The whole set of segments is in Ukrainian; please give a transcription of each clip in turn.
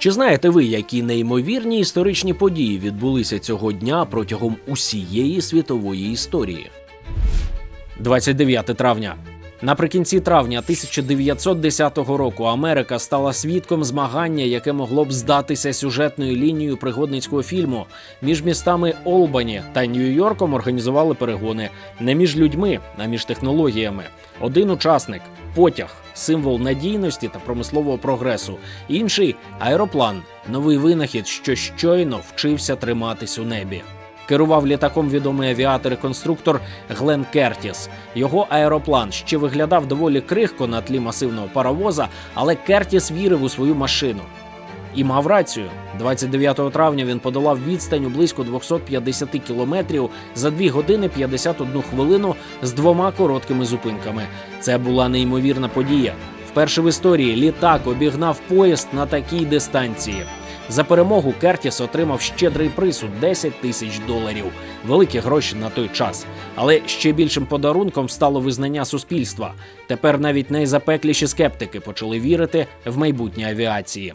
Чи знаєте ви, які неймовірні історичні події відбулися цього дня протягом усієї світової історії? 29 травня. Наприкінці травня 1910 року Америка стала свідком змагання, яке могло б здатися сюжетною лінією пригодницького фільму. Між містами Олбані та Нью-Йорком організували перегони не між людьми, а між технологіями. Один учасник потяг, символ надійності та промислового прогресу. Інший аероплан, новий винахід, що щойно вчився триматись у небі. Керував літаком відомий авіатор і конструктор Глен Кертіс. Його аероплан ще виглядав доволі крихко на тлі масивного паровоза, але Кертіс вірив у свою машину. І мав рацію. 29 травня він подолав відстань у близько 250 кілометрів за 2 години 51 хвилину з двома короткими зупинками. Це була неймовірна подія. Вперше в історії літак обігнав поїзд на такій дистанції. За перемогу Кертіс отримав щедрий приз у 10 тисяч доларів. Великі гроші на той час. Але ще більшим подарунком стало визнання суспільства. Тепер навіть найзапекліші скептики почали вірити в майбутнє авіації.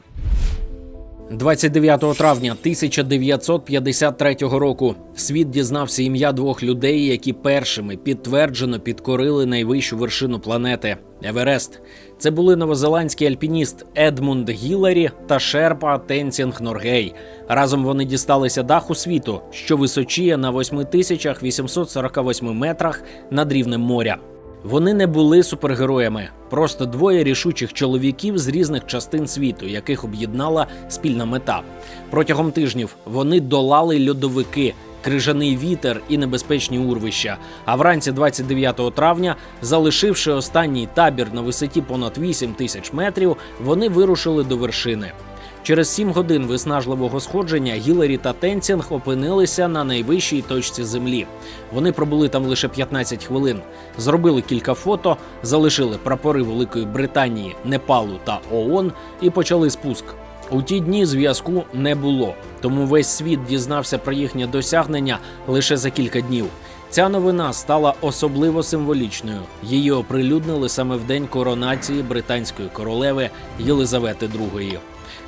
29 травня 1953 року світ дізнався ім'я двох людей, які першими підтверджено підкорили найвищу вершину планети Еверест. Це були новозеландський альпініст Едмунд Гіларі та Шерпа Тенсінг Норгей. Разом вони дісталися даху світу, що височіє на 8848 метрах над рівнем моря. Вони не були супергероями, просто двоє рішучих чоловіків з різних частин світу, яких об'єднала спільна мета. Протягом тижнів вони долали льодовики, крижаний вітер і небезпечні урвища. А вранці 29 травня, залишивши останній табір на висоті понад 8 тисяч метрів, вони вирушили до вершини. Через сім годин виснажливого сходження Гіларі та Тенсінг опинилися на найвищій точці землі. Вони пробули там лише 15 хвилин, зробили кілька фото, залишили прапори Великої Британії, Непалу та ООН і почали спуск. У ті дні зв'язку не було, тому весь світ дізнався про їхнє досягнення лише за кілька днів. Ця новина стала особливо символічною. Її оприлюднили саме в день коронації британської королеви Єлизавети II.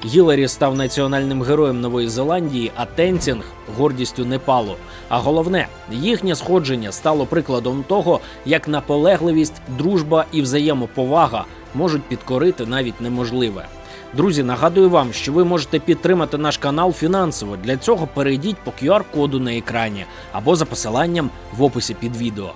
Гіларі став національним героєм Нової Зеландії, а Тенцінг гордістю Непалу. А головне, їхнє сходження стало прикладом того, як наполегливість, дружба і взаємоповага можуть підкорити навіть неможливе. Друзі, нагадую вам, що ви можете підтримати наш канал фінансово. Для цього перейдіть по QR-коду на екрані або за посиланням в описі під відео.